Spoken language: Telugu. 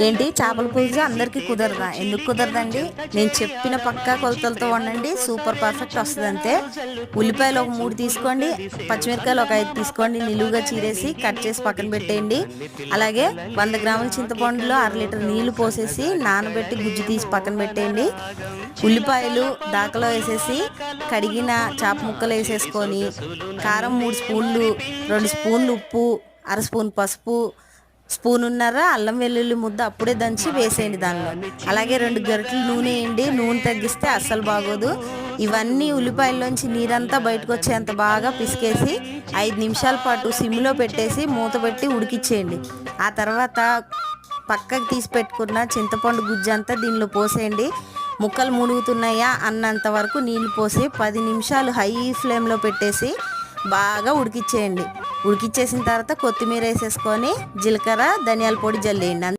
ఏంటి? చేపల పులుసు అందరికీ కుదరదా? ఎందుకు కుదరదండి? నేను చెప్పిన పక్కా కొలతలతో వండండి. సూపర్ పర్ఫెక్ట్ వస్తుంది అంతే. ఉల్లిపాయలు ఒక మూడు తీసుకోండి. పచ్చిమిరకాయలు ఒక ఐదు తీసుకోండి. నిలువుగా చీరేసి కట్ చేసి పక్కన పెట్టేయండి. అలాగే వంద గ్రాముల చింతపండులో అర లీటర్ నీళ్ళు పోసేసి నానబెట్టి గుజ్జు తీసి పక్కన పెట్టేయండి. ఉల్లిపాయలు దాకలో వేసేసి కడిగిన చేప ముక్కలు వేసేసుకొని కారం మూడు స్పూన్లు రెండు స్పూన్లు ఉప్పు అర స్పూన్ పసుపు స్పూన్ ఉన్నారా అల్లం వెల్లుల్లి ముద్ద అప్పుడే దంచి వేసేయండి దానిలో. అలాగే రెండు గరిటలు నూనె వేయండి. నూనె తగ్గిస్తే అస్సలు బాగోదు. ఇవన్నీ ఉల్లిపాయల్లోంచి నీరంతా బయటకు వచ్చేంత బాగా పిసికేసి ఐదు నిమిషాల పాటు సిమ్లో పెట్టేసి మూత పెట్టి ఉడికిచ్చేయండి. ఆ తర్వాత పక్కకు తీసి పెట్టుకున్న చింతపండు గుజ్జు అంతా దీనిలో పోసేయండి. ముక్కలు మునుగుతున్నాయా అన్నంత వరకు నీళ్ళు పోసి పది నిమిషాలు హై ఫ్లేమ్లో పెట్టేసి బాగా ఉడికిచ్చేయండి. ఉడికిచ్చేసిన తర్వాత కొత్తిమీర వేసేసుకొని జీలకర్ర ధనియాల పొడి జల్లేయండి.